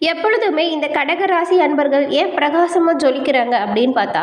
எப்பொழுதுமே இந்த கடகராசி அன்பர்கள் ஏன் பிரகாசமாக ஜொலிக்கிறாங்க அப்படின்னு பார்த்தா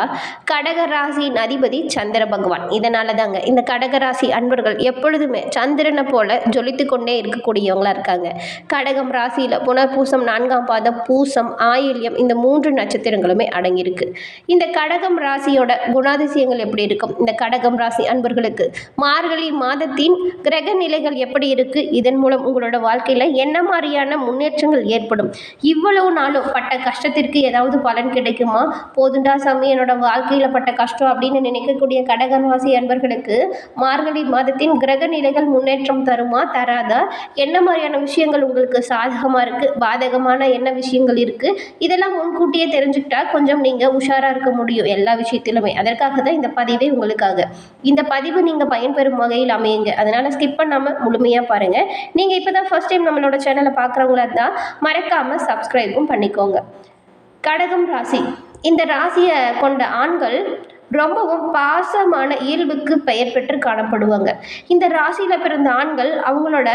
கடகராசியின் அதிபதி சந்திர பகவான். இதனால தாங்க இந்த கடகராசி அன்பர்கள் எப்பொழுதுமே சந்திரனை போல ஜொலித்து கொண்டே இருக்கக்கூடியவங்களா இருக்காங்க. கடகம் ராசியில் புனர்பூசம் நான்காம் பாதம் பூசம் ஆயில்யம் இந்த மூன்று நட்சத்திரங்களுமே அடங்கியிருக்கு. இந்த கடகம் ராசியோட குணாதிசயங்கள் எப்படி இருக்கும்? இந்த கடகம் ராசி அன்பர்களுக்கு மார்கழி மாதத்தின் கிரக நிலைகள் எப்படி இருக்கு? இதன் மூலம் உங்களோட வாழ்க்கையில் என்ன மாதிரியான முன்னேற்றங்கள் ஏற்படும்? இவ்வளவு நாளும் பட்ட கஷ்டத்திற்கு ஏதாவது பலன் கிடைக்குமா? போதுண்டா சாமி என்னோட வாழ்க்கையில் பட்ட கஷ்டம் அப்படின்னு நினைக்கக்கூடிய கடகராசி அன்பர்களுக்கு மார்கழி மாதத்தின் கிரக நிலைகள் முன்னேற்றம் தருமா தராதா? என்ன மாதிரியான விஷயங்கள் உங்களுக்கு சாதகமாக இருக்குது பாதகமான என்ன விஷயங்கள் இருக்குது இதெல்லாம் முன்கூட்டியே தெரிஞ்சுக்கிட்டா கொஞ்சம் நீங்கள் உஷாராக இருக்க முடியும் எல்லா விஷயத்திலுமே. அதற்காக தான் இந்த பதிவே உங்களுக்காக. இந்த பதிவு நீங்கள் பயன்பெறும் வகையில் அமையுங்க. அதனால் ஸ்கிப் பண்ணாமல் முழுமையாக பாருங்கள் நீங்கள் இப்போ தான் ஃபஸ்ட் டைம் நம்மளோட சேனலை பார்க்குறவங்களா இருந்தால் மறக்காமல் சப்ஸ்கிரைபும் பண்ணிக்கோங்க. கடகம் ராசி. இந்த ராசியை கொண்ட ஆண்கள் ரொம்பவும் பாசமான இயல்புக்கு பெயர் பெற்று காணப்படுவாங்க. இந்த ராசியில் பிறந்த ஆண்கள் அவங்களோட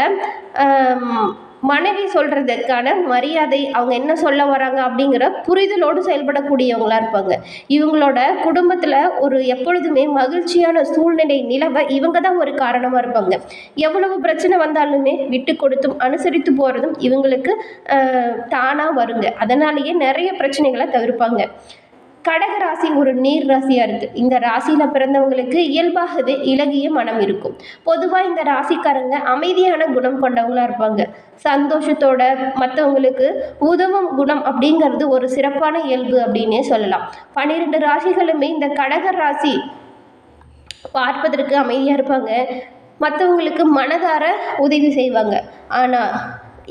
மனைவி சொல்கிறதுக்கான மரியாதை அவங்க என்ன சொல்ல வராங்க அப்படிங்கிற புரிதலோடு செயல்படக்கூடியவங்களா இருப்பாங்க. இவங்களோட குடும்பத்தில் ஒரு எப்பொழுதுமே மகிழ்ச்சியான சூழ்நிலை நிலவ இவங்க தான் ஒரு காரணமாக இருப்பாங்க. எவ்வளவு பிரச்சனை வந்தாலுமே விட்டு கொடுத்தும் அனுசரித்து போகிறதும் இவங்களுக்கு தானாக வருங்க. அதனாலேயே நிறைய பிரச்சனைகளை தவிர்ப்பாங்க. கடகராசி ஒரு நீர் ராசியாக இருக்குது இந்த ராசியில் பிறந்தவங்களுக்கு இயல்பாகவே இலகிய மனம் இருக்கும். பொதுவாக இந்த ராசிக்காரங்க அமைதியான குணம் கொண்டவங்களா இருப்பாங்க. சந்தோஷத்தோட மற்றவங்களுக்கு உதவும் குணம் அப்படிங்கிறது ஒரு சிறப்பான இயல்பு அப்படின்னே சொல்லலாம். பன்னிரெண்டு ராசிகளுமே இந்த கடக ராசி பார்ப்பதற்கு அமைதியாக இருப்பாங்க. மற்றவங்களுக்கு மனதார உதவி செய்வாங்க. ஆனால்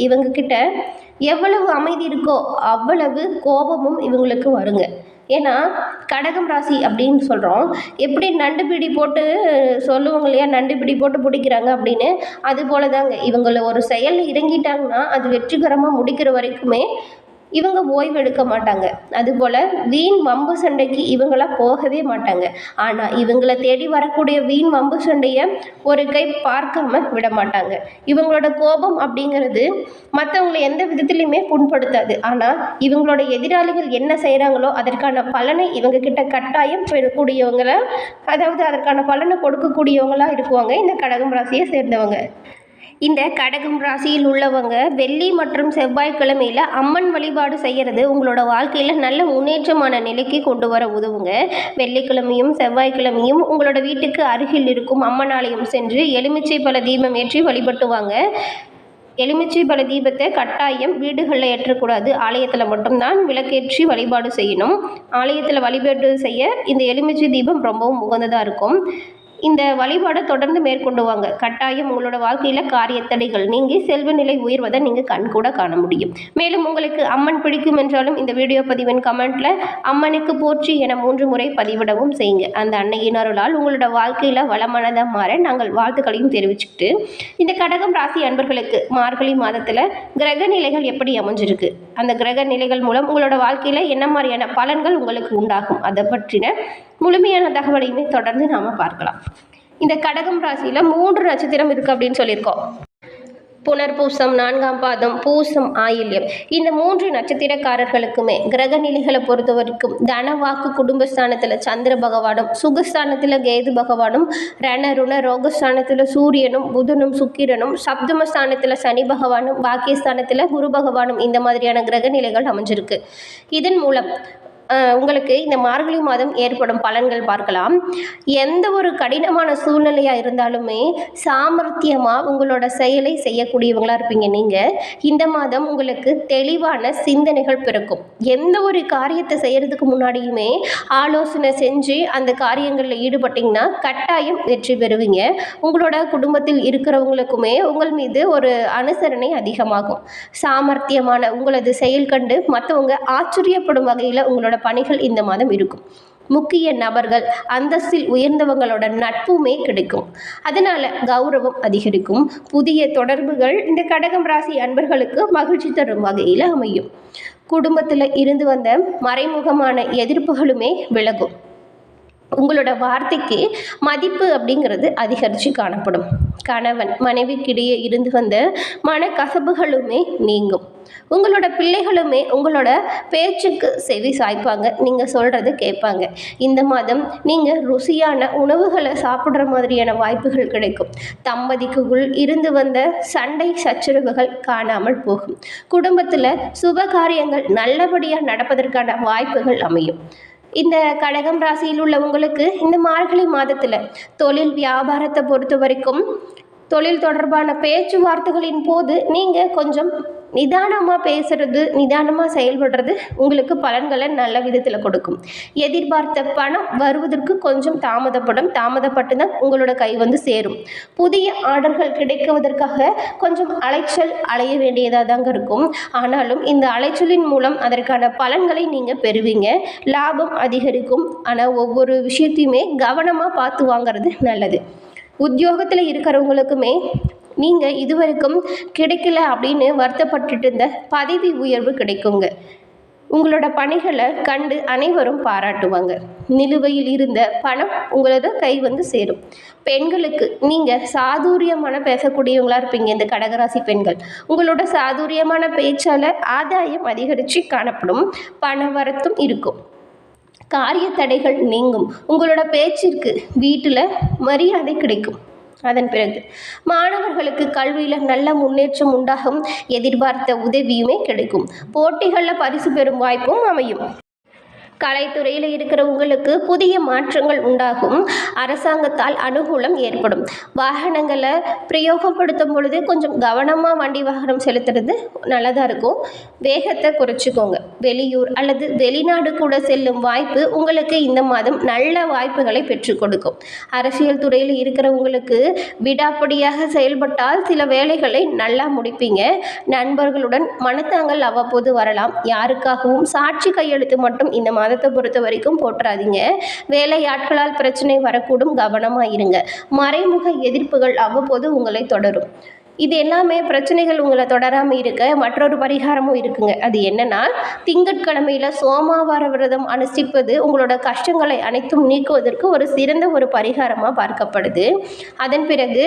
இவங்கக்கிட்ட எவ்வளவு அமைதி இருக்கோ அவ்வளவு கோபமும் இவங்களுக்கு வருங்க. ஏன்னா கடகம் ராசி அப்படின்னு சொல்கிறோம் எப்படி நண்டு பிடி போட்டு சொல்லுவாங்க இல்லையா நண்டு பிடி போட்டு பிடிக்கிறாங்க அப்படின்னு அது போல தாங்க இவங்கள ஒரு செயல் இறங்கிட்டாங்கன்னா அது வெற்றிகரமாக முடிக்கிற வரைக்குமே இவங்க ஓய்வு எடுக்க மாட்டாங்க. அதுபோல் வீண் வம்பு சண்டைக்கு இவங்களாம் போகவே மாட்டாங்க. ஆனால் இவங்களை தேடி வரக்கூடிய வீண் வம்பு சண்டையை ஒரு கை பார்க்காம விட மாட்டாங்க. இவங்களோட கோபம் அப்படிங்கிறது மற்றவங்களை எந்த விதத்துலையுமே புண்படுத்தாது. ஆனால் இவங்களோட எதிராளிகள் என்ன செய்கிறாங்களோ அதற்கான பலனை இவங்க கிட்ட கட்டாயம் பெறக்கூடியவங்கள அதாவது அதற்கான பலனை கொடுக்கக்கூடியவங்களாக இருக்குவாங்க. இந்த கடகம் ராசியை சேர்ந்தவங்க. இந்த கடகம் ராசியில் உள்ளவங்க வெள்ளி மற்றும் செவ்வாய்க்கிழமையில் அம்மன் வழிபாடு செய்கிறது உங்களோட வாழ்க்கையில் நல்ல முன்னேற்றமான நிலைக்கு கொண்டு வர உதவுங்க. வெள்ளிக்கிழமையும் செவ்வாய்க்கிழமையும் உங்களோட வீட்டுக்கு அருகில் இருக்கும் அம்மன் ஆலயம் சென்று எலுமிச்சை பல தீபம் ஏற்றி வழிபட்டு வாங்க. எலுமிச்சை பல தீபத்தை கட்டாயம் வீடுகளில் ஏற்றக்கூடாது. ஆலயத்தில் மட்டும்தான் விளக்கேற்றி வழிபாடு செய்யணும். ஆலயத்தில் வழிபாடு செய்ய இந்த எலுமிச்சை தீபம் ரொம்பவும் உகந்ததாக இருக்கும். இந்த வழிபாடை தொடர்ந்து மேற்கொண்டு வாங்க. கட்டாயம் உங்களோட வாழ்க்கையில் காரியத்தடைகள் நீங்கி செல்வ நிலை உயர்வதை நீங்கள் கண்கூட காண முடியும். மேலும் உங்களுக்கு அம்மன் பிடிக்கும் என்றாலும் இந்த வீடியோ பதிவின் கமெண்ட்டில் அம்மனுக்கு போற்றி என மூன்று முறை பதிவிடவும் செய்யுங்க. அந்த அன்னையின் அருளால் உங்களோட வாழ்க்கையில் வளமானதாக மாற நாங்கள் வாழ்த்துக்களையும் தெரிவிச்சுக்கிட்டு இந்த கடகம் ராசி அன்பர்களுக்கு மார்கழி மாதத்தில் கிரக நிலைகள் எப்படி அமைஞ்சிருக்கு? அந்த கிரக நிலைகள் மூலம் உங்களோட வாழ்க்கையில் என்ன மாதிரியான பலன்கள் உங்களுக்கு உண்டாகும்? அதை பற்றின முழுமையான தகவலையுமே தொடர்ந்து நாம் பார்க்கலாம். இந்த கடகம் ராசியில் மூன்று நட்சத்திரம் இருக்குது அப்படின்னு சொல்லியிருக்கோம். புனர்பூசம் நான்காம் பாதம் பூசம் ஆயில்யம். இந்த மூன்று நட்சத்திரக்காரர்களுக்குமே கிரக நிலைகளை பொறுத்த வரைக்கும் தனவாக்கு குடும்பஸ்தானத்தில் சந்திர பகவானும் சுகஸ்தானத்தில் கேது பகவானும் ரணருண ரோகஸ்தானத்தில் சூரியனும் புதனும் சுக்கிரனும் சப்தமஸ்தானத்தில் சனி பகவானும் பாக்கியஸ்தானத்தில் குரு பகவானும் இந்த மாதிரியான கிரக நிலைகள் அமைஞ்சிருக்கு. இதன் மூலம் உங்களுக்கு இந்த மார்கழி மாதம் ஏற்படும் பலன்கள் பார்க்கலாம். எந்த ஒரு கடினமான சூழ்நிலையாக இருந்தாலுமே சாமர்த்தியமாக உங்களோட செயலை செய்யக்கூடியவங்களாக இருப்பீங்க நீங்கள் இந்த மாதம் உங்களுக்கு தெளிவான சிந்தனைகள் பிறக்கும். எந்த ஒரு காரியத்தை செய்கிறதுக்கு முன்னாடியுமே ஆலோசனை செஞ்சு அந்த காரியங்களில் ஈடுபட்டிங்கன்னா கட்டாயம் வெற்றி பெறுவீங்க. உங்களோட குடும்பத்தில் இருக்கிறவங்களுக்குமே உங்கள் மீது ஒரு அனுசரணை அதிகமாகும். சாமர்த்தியமான உங்களது செயல் கண்டு மற்றவங்க ஆச்சரியப்படும் வகையில் உங்களோட பணிகள் இந்த மாதம் இருக்கும். முக்கிய நபர்கள் அந்தஸ்தில் உயர்ந்தவங்களோட நட்புமே கிடைக்கும். அதனால கௌரவம் அதிகரிக்கும். புதிய தொடர்புகள் இந்த கடகம் ராசி அன்பர்களுக்கு மகிழ்ச்சி தரும் வகையில் அமையும். குடும்பத்தில் இருந்து வந்த மறைமுகமான எதிர்ப்புகளுமே விலகும். உங்களோட வார்த்தைக்கு மதிப்பு அப்படிங்கிறது அதிகரித்து காணப்படும். கணவன் மனைவிக்கிடையே இருந்து வந்த மனக்கசபுகளுமே நீங்கும். உங்களோட பிள்ளைகளுமே உங்களோட பேச்சுக்கு செவி சாய்ப்பாங்க. நீங்கள் சொல்கிறது கேட்பாங்க. இந்த மாதம் நீங்கள் ருசியான உணவுகளை சாப்பிட்ற மாதிரியான வாய்ப்புகள் கிடைக்கும். தம்பதிக்குள் இருந்து வந்த சண்டை சச்சரவுகள் காணாமல் போகும். குடும்பத்தில் சுப காரியங்கள் நல்லபடியாக நடப்பதற்கான வாய்ப்புகள் அமையும். இந்த கடகம் ராசியில் உள்ளவங்களுக்கு இந்த மார்கழி மாதத்தில் தொழில் வியாபாரத்தை பொறுத்த வரைக்கும் தொழில் தொடர்பான பேச்சுவார்த்தைகளின் போது நீங்கள் கொஞ்சம் நிதானமாக பேசுறது நிதானமாக செயல்படுறது உங்களுக்கு பலன்களை நல்ல விதத்தில் கொடுக்கும். எதிர்பார்த்த பணம் வருவதற்கு கொஞ்சம் தாமதப்படும். தாமதப்பட்டு தான் உங்களோட கை வந்து சேரும். புதிய ஆர்டர்கள் கிடைக்குவதற்காக கொஞ்சம் அலைச்சல் அலைய வேண்டியதாக தாங்க இருக்கும். ஆனாலும் இந்த அலைச்சலின் மூலம் அதற்கான பலன்களை நீங்கள் பெறுவீங்க. லாபம் அதிகரிக்கும். ஆனால் ஒவ்வொரு விஷயத்தையுமே கவனமாக பார்த்து வாங்குறது நல்லது. உத்தியோகத்தில் இருக்கிறவங்களுக்குமே நீங்கள் இதுவரைக்கும் கிடைக்கல அப்படின்னு வருத்தப்பட்டுட்டு இருந்த பதவி உயர்வு கிடைக்குங்க. உங்களோட பணிகளை கண்டு அனைவரும் பாராட்டுவாங்க. நிலுவையில் இருந்த பணம் உங்களது கை வந்து சேரும். பெண்களுக்கு நீங்கள் சாதுரியமான பேசக்கூடியவங்களா இருப்பீங்க இந்த கடகராசி பெண்கள். உங்களோட சாதுரியமான பேச்சால் ஆதாயம் அதிகரித்து காணப்படும். பண வரத்தும் இருக்கும். காரிய தடைகள் நீங்கும். உங்களோட பேச்சிற்கு வீட்டில் மரியாதை கிடைக்கும். அதன் பிறகு மாணவர்களுக்கு கல்வியில் நல்ல முன்னேற்றம் உண்டாகும். எதிர்பார்த்த உதவியுமே கிடைக்கும். போட்டிகளில் பரிசு பெறும் வாய்ப்பும் அமையும். கலைத்துறையில் இருக்கிற உங்களுக்கு புதிய மாற்றங்கள் உண்டாகும். அரசாங்கத்தால் அனுகூலம் ஏற்படும். வாகனங்களை பிரயோகப்படுத்தும் பொழுது கொஞ்சம் கவனமாக வண்டி வாகனம் செலுத்துறது நல்லதாக இருக்கும். வேகத்தை குறைச்சிக்கோங்க. வெளியூர் அல்லது வெளிநாடு கூட செல்லும் வாய்ப்பு உங்களுக்கு இந்த மாதம் நல்ல வாய்ப்புகளை பெற்றுக் கொடுக்கும். அரசியல் துறையில் இருக்கிறவங்களுக்கு விடாப்படியாக செயல்பட்டால் சில வேலைகளை நல்லா முடிப்பீங்க. நண்பர்களுடன் மனத்தாங்கள் அவ்வப்போது வரலாம். யாருக்காகவும் சாட்சி கையெழுத்து மட்டும் இந்த மாதம் மாதத்தை பொறுத்த வரைக்கும் போட்டுறாதீங்க வேலையாட்களால் பிரச்சனை வரக்கூடும். கவனமாக இருங்க. மறைமுக எதிர்ப்புகள் அவ்வப்போது உங்களை தொடரும். இது எல்லாமே பிரச்சனைகள் உங்களை தொடராமல் இருக்க மற்றொரு பரிகாரமும் இருக்குங்க. அது என்னன்னா திங்கட்கிழமையில் சோமாவார விரதம் அனுஷ்டிப்பது உங்களோட கஷ்டங்களை அனைத்தும் நீக்குவதற்கு ஒரு சிறந்த ஒரு பரிகாரமாக பார்க்கப்படுது. அதன் பிறகு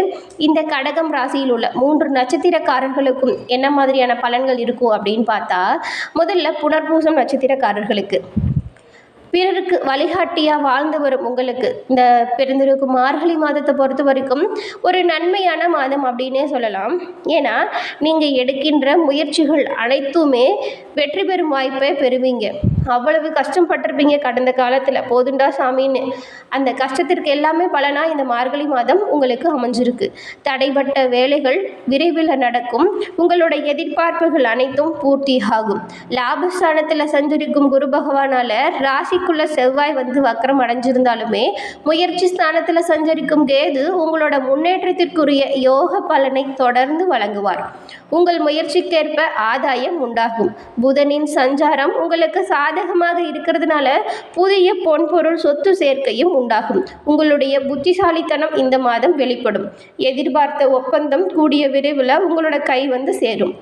இந்த கடகம் ராசியில் உள்ள மூன்று நட்சத்திரக்காரர்களுக்கும் என்ன மாதிரியான பலன்கள் இருக்கும் அப்படின்னு பார்த்தா முதல்ல புனர்பூசம் நட்சத்திரக்காரர்களுக்கு. பிறருக்கு வழிகாட்டியாக வாழ்ந்து வரும் உங்களுக்கு. இந்த பெருந்திருக்கு மார்கழி மாதத்தை பொறுத்த வரைக்கும் ஒரு நன்மையான மாதம் அப்படின்னே சொல்லலாம். ஏன்னா நீங்கள் எடுக்கின்ற முயற்சிகள் அனைத்துமே வெற்றி பெறும் வாய்ப்பை பெறுவீங்க. அவ்வளவு கஷ்டப்பட்டிருப்பீங்க கடந்த காலத்தில். போதுண்டா சாமின்னு. அந்த கஷ்டத்திற்கு எல்லாமே பலனாக இந்த மார்கழி மாதம் உங்களுக்கு அமைஞ்சிருக்கு. தடைப்பட்ட வேலைகள் விரைவில் நடக்கும். உங்களோட எதிர்பார்ப்புகள் அனைத்தும் பூர்த்தி ஆகும் லாபஸ்தானத்தில் சஞ்சரிக்கும் குரு ராசி ராசிக்குள்ள செவ்வாய் வந்து வக்கரம் அடைஞ்சிருந்தாலுமே முயற்சி ஸ்தானத்தில் சஞ்சரிக்கும் கேது உங்களோட முன்னேற்றத்திற்குரிய யோக பலனை தொடர்ந்து வழங்குவார். உங்கள் முயற்சிக்கேற்ப ஆதாயம் உண்டாகும். புதனின் சஞ்சாரம் உங்களுக்கு சாதகமாக இருக்கிறதுனால புதிய பொன்பொருள் சொத்து சேர்க்கையும் உண்டாகும். உங்களுடைய புத்திசாலித்தனம் இந்த மாதம் வெளிப்படும். எதிர்பார்த்த ஒப்பந்தம் கூடிய விரைவில் உங்களோட கை வந்து சேரும்.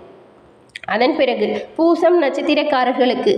அதன் பிறகு பூசம் நட்சத்திரக்காரர்களுக்கு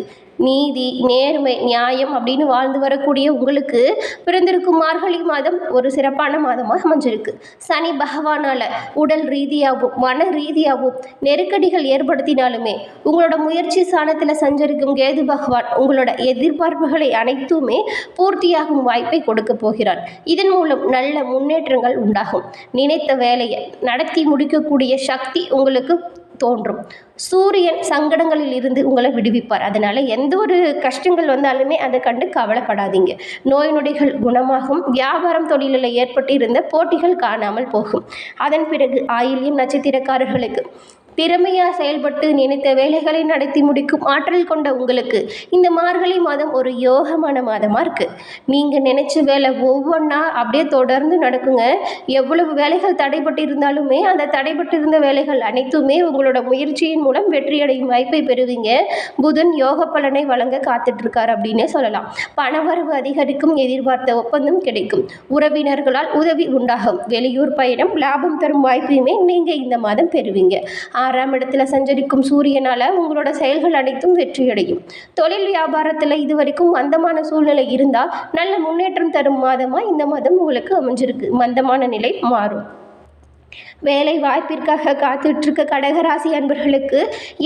நீதி நேர்மை நியாயம் அப்படின்னு வாழ்ந்து வரக்கூடிய உங்களுக்கு பிறந்திருக்கும் மார்கழி மாதம் ஒரு சிறப்பான மாதமாக அமைஞ்சிருக்கு. சனி பகவானால் உடல் ரீதியாகவும் மன ரீதியாகவும் நெருக்கடிகள் ஏற்படுத்தினாலுமே உங்களோட முயற்சி சாணத்தில் சஞ்சரிக்கும் கேது பகவான் உங்களோட எதிர்பார்ப்புகளை அனைத்துமே பூர்த்தியாகும் வாய்ப்பை கொடுக்க போகிறார். இதன் மூலம் நல்ல முன்னேற்றங்கள் உண்டாகும். நினைத்த வேலையை நடத்தி முடிக்கக்கூடிய சக்தி உங்களுக்கு தோன்றும். சூரியன் சங்கடங்களில் இருந்து உங்களை விடுவிப்பார். அதனால் எந்த ஒரு கஷ்டங்கள் வந்தாலுமே அதை கண்டு கவலைப்படாதீங்க. நோய் நொடிகள் குணமாகும். வியாபாரம் தொழிலில் ஏற்பட்டு இருந்த போட்டிகள் காணாமல் போகும். அதன் பிறகு ஆயில்யம் நட்சத்திரக்காரர்களுக்கு திறமையாக செயல்பட்டு நினைத்த வேலைகளை நடத்தி முடிக்கும் ஆற்றல் கொண்ட உங்களுக்கு இந்த மார்கழி மாதம் ஒரு யோகமான மாதமாக இருக்குது நீங்கள் நினச்ச வேலை ஒவ்வொன்றா அப்படியே தொடர்ந்து நடக்குங்க. எவ்வளவு வேலைகள் தடைப்பட்டு இருந்தாலுமே அந்த தடைப்பட்டு இருந்த வேலைகள் அனைத்துமே உங்களோட முயற்சியின் மூலம் வெற்றியடையும் வாய்ப்பை பெறுவீங்க. புதன் யோக பலனை வழங்க காத்துட்ருக்கார் அப்படின்னே சொல்லலாம். பணவரவு அதிகரிக்கும் எதிர்பார்த்த ஒப்பந்தம் கிடைக்கும். உறவினர்களால் உதவி உண்டாகும். வெளியூர் பயணம் லாபம் தரும் வாய்ப்பையுமே நீங்கள் இந்த மாதம் பெறுவீங்க. ஆறாம் இடத்துல சஞ்சரிக்கும் சூரியனால் உங்களோட செயல்கள் அனைத்தும் வெற்றியடையும். தொழில் வியாபாரத்தில் இது வரைக்கும் மந்தமான சூழ்நிலை இருந்தால் நல்ல முன்னேற்றம் தரும் மாதமாக இந்த மாதம் உங்களுக்கு அமைஞ்சிருக்கு. மந்தமான நிலை மாறும். வேலை வாய்ப்பிற்காக காத்துட்ருக்க கடகராசி அன்பர்களுக்கு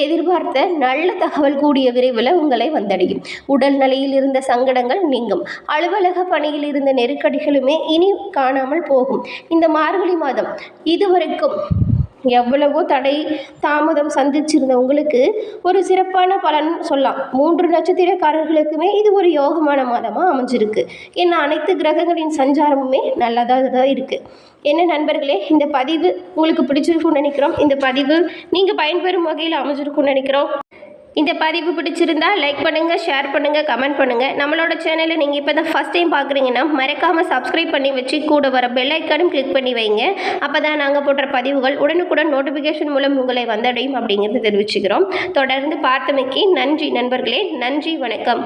எதிர்பார்த்த நல்ல தகவல் கூடிய விரைவில் உங்களை வந்தடையும். உடல் நிலையில் இருந்த சங்கடங்கள் நீங்கும். அலுவலக பணியில் இருந்த நெருக்கடிகளுமே இனி காணாமல் போகும். இந்த மார்கழி மாதம் இதுவரைக்கும் எவ்வளவோ தடை தாமதம் சந்திச்சிருந்த உங்களுக்கு ஒரு சிறப்பான பலன் சொல்லலாம். மூன்று நட்சத்திரக்காரர்களுக்குமே இது ஒரு யோகமான மாதமாக அமைஞ்சிருக்கு. ஏன்னா அனைத்து கிரகங்களின் சஞ்சாரமுமே நல்லதாக தான் இருக்குது என்ன நண்பர்களே இந்த பதிவு உங்களுக்கு பிடிச்சிருக்கும்னு நினைக்கிறோம். இந்த பதிவு நீங்கள் பயன்பெறும் வகையில் அமைஞ்சிருக்கும்னு நினைக்கிறோம். இந்த பதிவு பிடிச்சிருந்தா லைக் பண்ணுங்கள் ஷேர் பண்ணுங்கள் கமெண்ட் பண்ணுங்கள் நம்மளோட சேனலை நீங்கள் இப்போ தான் ஃபஸ்ட் டைம் பார்க்குறீங்கன்னா மறக்காமல் சப்ஸ்கிரைப் பண்ணி வச்சு கூட வர பெல் ஐக்கானும் கிளிக் பண்ணி வைங்க. அப்போ தான் நாங்கள் போடுற பதிவுகள் உடனுக்குடன் நோட்டிஃபிகேஷன் மூலம் உங்களை வந்தடையும் அப்படிங்கிறது தெரிவிச்சுக்கிறோம். தொடர்ந்து பார்த்தமைக்கு நன்றி நண்பர்களே நன்றி வணக்கம்.